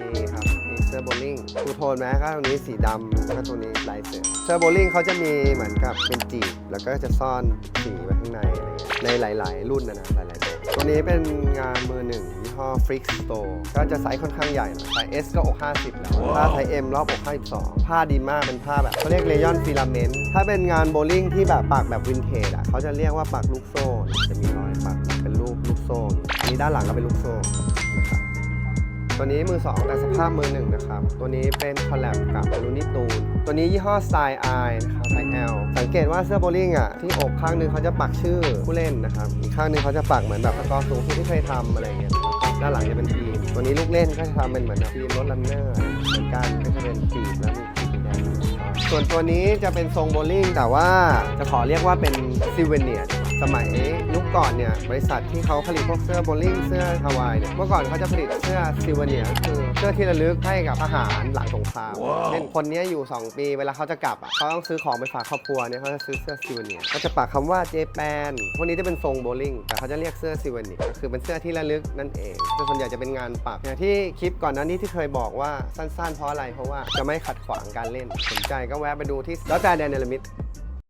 มีครับมีเซอโบลิ่งทูโทนแม้ก็ตรงนี้สีดำแล้วก็ตัวนี้ลายเสือเสื้อโบลิ่งเขาจะมีเหมือนกับเป็นจีบแล้วก็จะซ่อนสีไว้ข้างในอะไรเงี้ยในหลาย ๆ รุ่นนะนะหลายๆแบบตัวนี้เป็นงานมือหนึ่งยี่ห้อ Freak Store ก็จะไซส์ค่อนข้างใหญ่หน่อยไซส์ S ก็อก 50 แล้วถ้าไซส์ M รอบอก 52 ผ้าดีมากเป็นผ้าแบบเขาเรียกเลยอนฟิลาเมนต์ถ้าเป็นงานโบลิ่งที่แบบปักแบบวินเทจอะเขาจะเรียกว่าปักลูกโซ่จะมีรอยปักเป็นรูปลูกโซ่อันนี้ด้านหลังก็เป็นลูกโซ่นะครับ ตัวนี้มือ 2 แต่สภาพมือหนึ่งนะครับ ตัวนี้เป็นคอลแลบกับลูนิตูนตัวนี้ยี่ห้อสไตล์ไอนะครับ Style L สังเกตว่าเสื้อโบลิ่งอะที่อกข้างนึงเขาจะปักชื่อผู้เล่นนะครับ อีกข้างนึงเขาจะปักเหมือนแบบสกอร์สูงสุดที่เคยทำอะไรเงี้ยด้านหลังจะเป็นทีม ตัวนี้ลูกเล่นก็จะทำเป็นเหมือนทีมรถลันเนอร์เหมือนกันก็จะเป็นจีบแล้วมีสีแดง ส่วนตัวนี้จะเป็นทรงโบลิ่งแต่ว่าจะขอเรียกว่าเป็นซิเวเนียสมัยยุคก่อนเนี่ยบริษัทที่เขาผลิตพวกเสื้อโบลิ่งเสื้อฮาวายเนี่ยเมื่อก่อนเขาจะผลิตเสื้อซิเวเนียคือเสื้อที่ระลึกให้กับทหารหลังสงครามเช่นคนนี้อยู่ 2 ปีเวลาเขาจะกลับอะเขาต้องซื้อของไปฝากครอบครัวเนี่ยเขาจะซื้อเสื้อซิเวเนียก็จะปักคำว่าเจแปนพวกนี้จะเป็นทรงโบลิ่งแต่เขาจะเรียกเสื้อซิเวเนียก็คือเป็นเสื้อที่ระลึกนั่นเองซึ่งส่วนใหญ่จะเป็นงานปักอย่างที่คลิปก่อนหน้านี้ที่เคยบอกว่าสั้น ๆ เพราะอะไรเพราะว่าจะไม่ขัดขวางการเล่นสนใจก็แวะไปดูที่แล้วแต่แดนเนลมิด